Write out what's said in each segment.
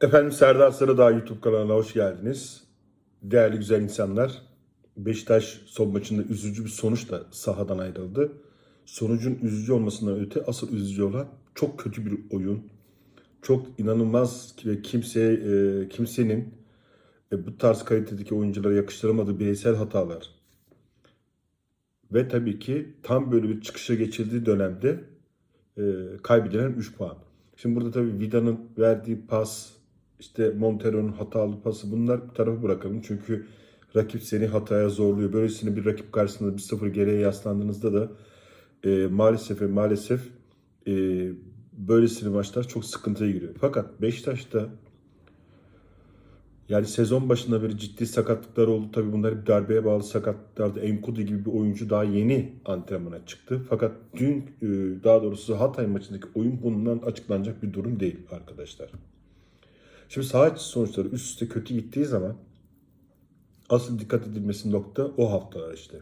Efendim Serdar Sarıdağ YouTube kanalına hoş geldiniz. Değerli güzel insanlar. Beşiktaş son maçında üzücü bir sonuçla sahadan ayrıldı. Sonucun üzücü olmasından öte asıl üzücü olan çok kötü bir oyun. Çok inanılmaz ve kimse e, kimsenin e, bu tarz kalitedeki oyunculara yakıştıramadığı bireysel hatalar. Ve tabii ki tam böyle bir çıkışa geçildiği dönemde e, kaybedilen 3 puan. Şimdi burada tabii Vida'nın verdiği pas, işte Montero'nun hatalı pası bunlar bir tarafa bırakalım. Çünkü rakip seni hataya zorluyor. Böylesine bir rakip karşısında bir sıfır geriye yaslandığınızda da e, maalesef ve maalesef e, böylesine maçlar çok sıkıntıya giriyor. Fakat Beşiktaş'ta yani sezon başında böyle ciddi sakatlıklar oldu. Tabii bunlar bir darbeye bağlı sakatlıklardı. Enkudu gibi bir oyuncu daha yeni antrenmana çıktı. Fakat dün e, daha doğrusu Hatay maçındaki oyun bundan açıklanacak bir durum değil arkadaşlar. Şimdi saha içi sonuçları üst üste kötü gittiği zaman asıl dikkat edilmesi nokta o haftalar işte.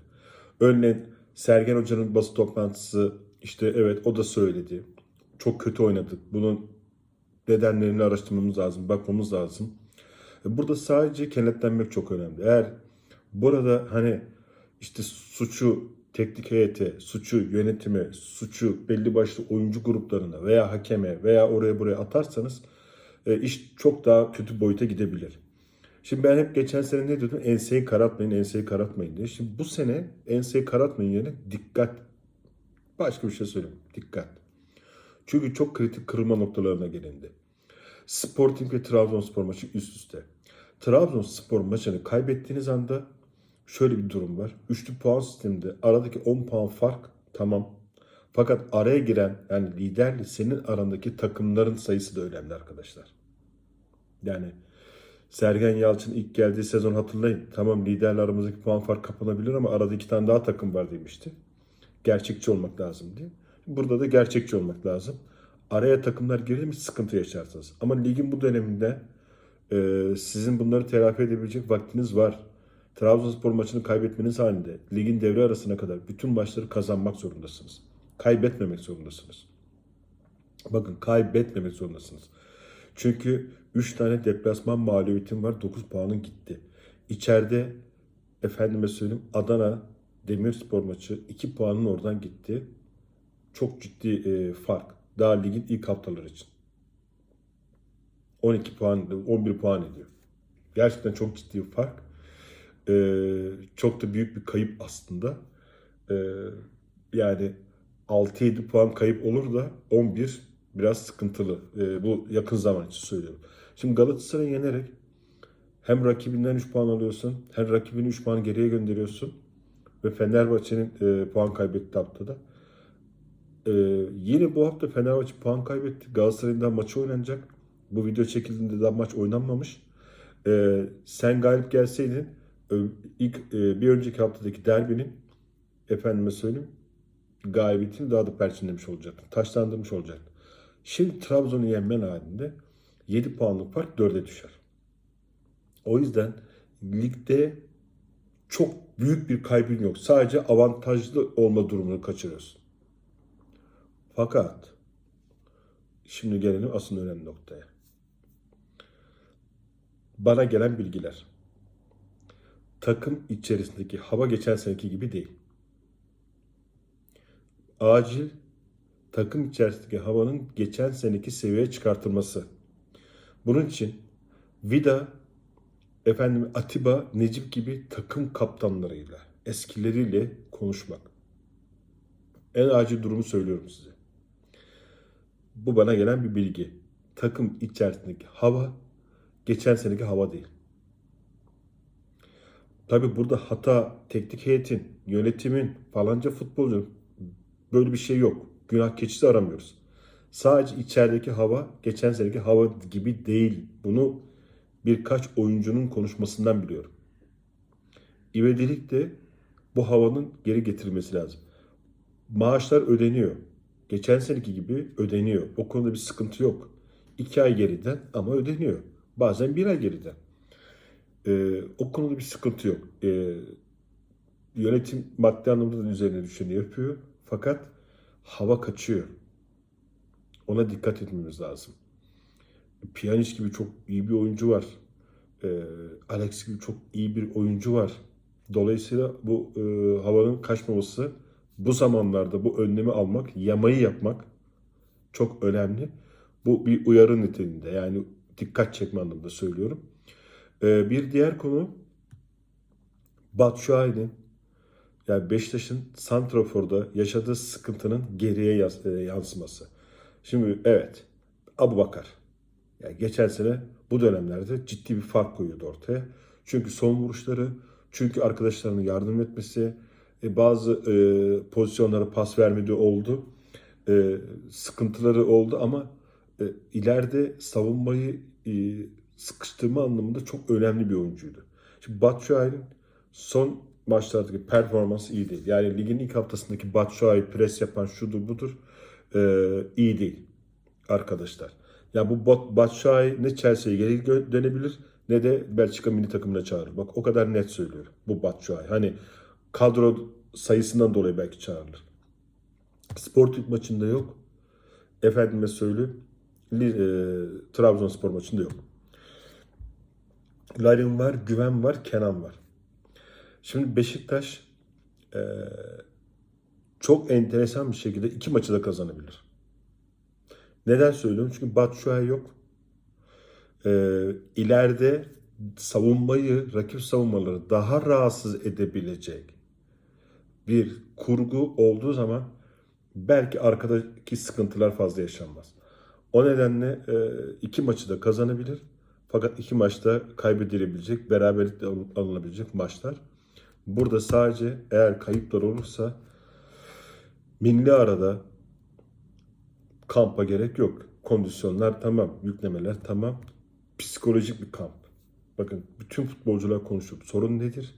Örneğin Sergen Hoca'nın basın toplantısı işte evet o da söyledi. Çok kötü oynadık. Bunun nedenlerini araştırmamız lazım, bakmamız lazım. E, Burada sadece kenetlenmek çok önemli. Eğer burada hani işte suçu teknik heyete, suçu yönetime, suçu belli başlı oyuncu gruplarına veya hakeme veya oraya buraya atarsanız iş çok daha kötü boyuta gidebilir. Şimdi ben hep geçen sene ne diyordum? Enseyi karartmayın, enseyi karartmayın diye. Şimdi bu sene enseyi karartmayın yerine dikkat. Başka bir şey söyleyeyim. Dikkat. Çünkü çok kritik kırılma noktalarına gelindi. Sporting ve Trabzonspor maçı üst üste. Trabzonspor maçını kaybettiğiniz anda şöyle bir durum var. Üçlü puan sisteminde aradaki 10 puan fark tamam. Fakat araya giren yani liderle senin arandaki takımların sayısı da önemli arkadaşlar. Yani Sergen Yalçın ilk geldiği sezon hatırlayın. Tamam liderle puan fark kapanabilir ama arada iki tane daha takım var demişti. Gerçekçi olmak lazım diye. Burada da gerçekçi olmak lazım. Araya takımlar girer mi sıkıntı yaşarsınız. Ama ligin bu döneminde e, sizin bunları telafi edebilecek vaktiniz var. Trabzonspor maçını kaybetmeniz halinde ligin devre arasına kadar bütün maçları kazanmak zorundasınız. Kaybetmemek zorundasınız. Bakın kaybetmemek zorundasınız. Çünkü 3 tane deplasman mağlubiyetim var. 9 puanın gitti. İçeride efendime söyleyeyim Adana Demirspor maçı 2 puanın oradan gitti. Çok ciddi e, fark. Daha ligin ilk haftaları için. 12 puan, 11 puan ediyor. Gerçekten çok ciddi bir fark. Ee, çok da büyük bir kayıp aslında. Ee, yani 6-7 puan kayıp olur da 11 biraz sıkıntılı. Ee, bu yakın zaman için söylüyorum. Şimdi Galatasaray'ı yenerek hem rakibinden 3 puan alıyorsun, hem rakibini 3 puan geriye gönderiyorsun. Ve Fenerbahçe'nin e, puan kaybetti haftada. Ee, yine bu hafta Fenerbahçe puan kaybetti. Galatasaray'ın daha maçı oynanacak. Bu video çekildiğinde daha maç oynanmamış. Ee, sen galip gelseydin ilk e, bir önceki haftadaki derbinin efendime söyleyeyim galibiyetini daha da perçinlemiş olacaktın. Taşlandırmış olacaktın. Şimdi Trabzon'u yenmen halinde 7 puanlık fark 4'e düşer. O yüzden ligde çok büyük bir kaybın yok. Sadece avantajlı olma durumunu kaçırıyorsun. Fakat şimdi gelelim asıl önemli noktaya. Bana gelen bilgiler. Takım içerisindeki hava geçen seneki gibi değil. Acil takım içerisindeki havanın geçen seneki seviyeye çıkartılması. Bunun için Vida, efendim Atiba, Necip gibi takım kaptanlarıyla, eskileriyle konuşmak. En acil durumu söylüyorum size. Bu bana gelen bir bilgi. Takım içerisindeki hava geçen seneki hava değil. Tabi burada hata teknik heyetin, yönetimin, falanca futbolcu böyle bir şey yok. Günah keçisi aramıyoruz. Sadece içerideki hava geçen seneki hava gibi değil. Bunu birkaç oyuncunun konuşmasından biliyorum. İvedilik de bu havanın geri getirilmesi lazım. Maaşlar ödeniyor. Geçen seneki gibi ödeniyor. O konuda bir sıkıntı yok. İki ay geriden ama ödeniyor. Bazen bir ay geriden. Ee, o konuda bir sıkıntı yok. Ee, yönetim maddi anlamda da üzerine düşeni yapıyor. Fakat hava kaçıyor. Ona dikkat etmemiz lazım. Pjanic gibi çok iyi bir oyuncu var. Ee, Alex gibi çok iyi bir oyuncu var. Dolayısıyla bu e, havanın kaçmaması bu zamanlarda bu önlemi almak, yamayı yapmak çok önemli. Bu bir uyarı niteliğinde yani dikkat çekme anlamında söylüyorum. Ee, bir diğer konu Batshuayi'nin yani Beşiktaş'ın Santrafor'da yaşadığı sıkıntının geriye e, yansıması. Şimdi evet Abu Bakar. Yani geçen sene bu dönemlerde ciddi bir fark koyuyordu ortaya. Çünkü son vuruşları, çünkü arkadaşlarının yardım etmesi, e, bazı e, pozisyonlara pas vermediği oldu. E, sıkıntıları oldu ama e, ileride savunmayı e, sıkıştırma anlamında çok önemli bir oyuncuydu. Şimdi Batshuayi'nin son maçlardaki performansı iyi değil. Yani ligin ilk haftasındaki Batshuayi pres yapan şudur budur e, iyi değil arkadaşlar. Ya bu Bat- Batshuayi ne Chelsea'ye geri dönebilir ne de Belçika milli takımına çağırır. Bak o kadar net söylüyorum bu Batshuayi. Hani kadro sayısından dolayı belki çağrılır. Sporting maçında yok. Efendime söyleyeyim. E, Trabzonspor maçında yok. Larin var, Güven var, Kenan var. Şimdi Beşiktaş e, çok enteresan bir şekilde iki maçı da kazanabilir. Neden söylüyorum? Çünkü Batshuayi yok. Ee, ileride savunmayı, rakip savunmaları daha rahatsız edebilecek bir kurgu olduğu zaman belki arkadaki sıkıntılar fazla yaşanmaz. O nedenle e, iki maçı da kazanabilir. Fakat iki maçta kaybedilebilecek, beraberlikle alın- alınabilecek maçlar. Burada sadece eğer kayıplar olursa milli arada kampa gerek yok. Kondisyonlar tamam, yüklemeler tamam. Psikolojik bir kamp. Bakın bütün futbolcular konuşuyor. Sorun nedir?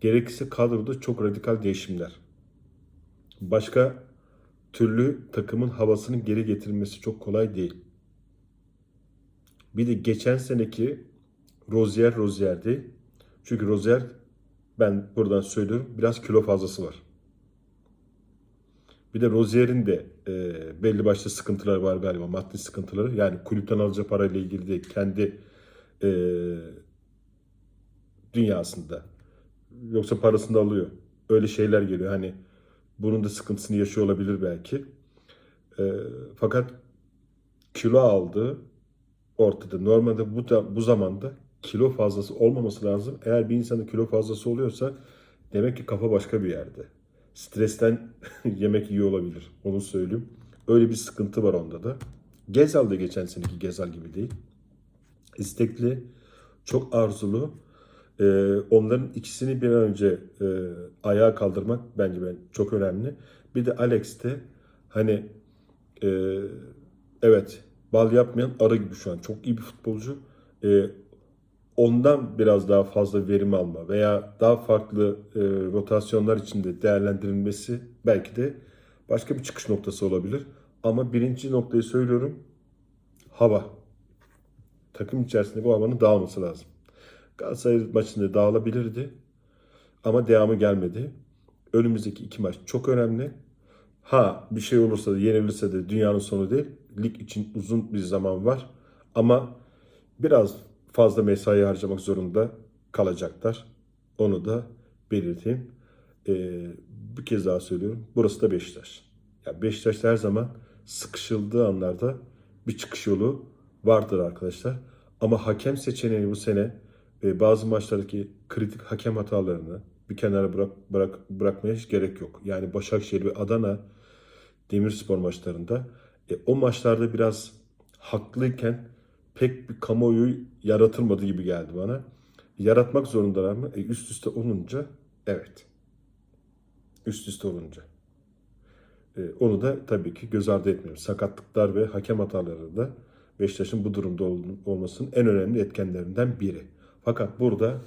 Gerekirse kadroda çok radikal değişimler. Başka türlü takımın havasının geri getirilmesi çok kolay değil. Bir de geçen seneki Rozier Rozier değil. Çünkü Rozier ben buradan söylüyorum biraz kilo fazlası var. Bir de Rozier'in de e, belli başlı sıkıntıları var galiba. Maddi sıkıntıları. Yani kulüpten alacağı parayla ilgili değil. Kendi e, dünyasında. Yoksa parasını da alıyor. Öyle şeyler geliyor. Hani bunun da sıkıntısını yaşıyor olabilir belki. E, fakat kilo aldı ortada. Normalde bu da, bu zamanda kilo fazlası olmaması lazım. Eğer bir insanın kilo fazlası oluyorsa demek ki kafa başka bir yerde. Stresten yemek yiyor olabilir. Onu söyleyeyim. Öyle bir sıkıntı var onda da. Gezal da geçen seneki Gezal gibi değil. İstekli, çok arzulu. Ee, onların ikisini bir an önce e, ayağa kaldırmak bence ben çok önemli. Bir de Alex de hani e, evet bal yapmayan arı gibi şu an. Çok iyi bir futbolcu. E, ondan biraz daha fazla verim alma veya daha farklı e, rotasyonlar içinde değerlendirilmesi belki de başka bir çıkış noktası olabilir. Ama birinci noktayı söylüyorum. Hava. Takım içerisinde bu havanın dağılması lazım. Galatasaray maçında dağılabilirdi. Ama devamı gelmedi. Önümüzdeki iki maç çok önemli. Ha bir şey olursa da yenilirse de dünyanın sonu değil. Lig için uzun bir zaman var. Ama biraz fazla mesai harcamak zorunda kalacaklar. Onu da belirteyim. Ee, bir kez daha söylüyorum. Burası da Beşiktaş. Ya Beşiktaş her zaman sıkışıldığı anlarda bir çıkış yolu vardır arkadaşlar. Ama hakem seçeneği bu sene e, bazı maçlardaki kritik hakem hatalarını bir kenara bırak, bırak bırakmaya hiç gerek yok. Yani Başakşehir ve Adana Demirspor maçlarında e, o maçlarda biraz haklıyken pek bir kamuoyu yaratılmadı gibi geldi bana. Yaratmak zorundalar mı? E, üst üste olunca evet. Üst üste olunca. E, onu da tabii ki göz ardı etmiyoruz. Sakatlıklar ve hakem hataları da Beşiktaş'ın bu durumda ol- olmasının en önemli etkenlerinden biri. Fakat burada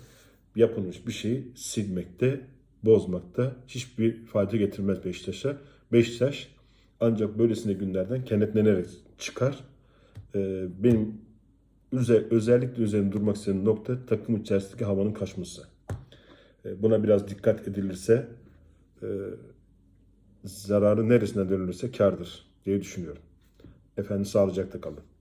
yapılmış bir şeyi silmekte, bozmakta hiçbir fayda getirmez Beşiktaş'a. Beşiktaş ancak böylesine günlerden kenetlenerek çıkar. Ee, benim özellikle üzerinde durmak istediğim nokta takım içerisindeki havanın kaçması. Ee, buna biraz dikkat edilirse e, zararı neresine dönülürse kardır diye düşünüyorum. Efendim sağlıcakla kalın.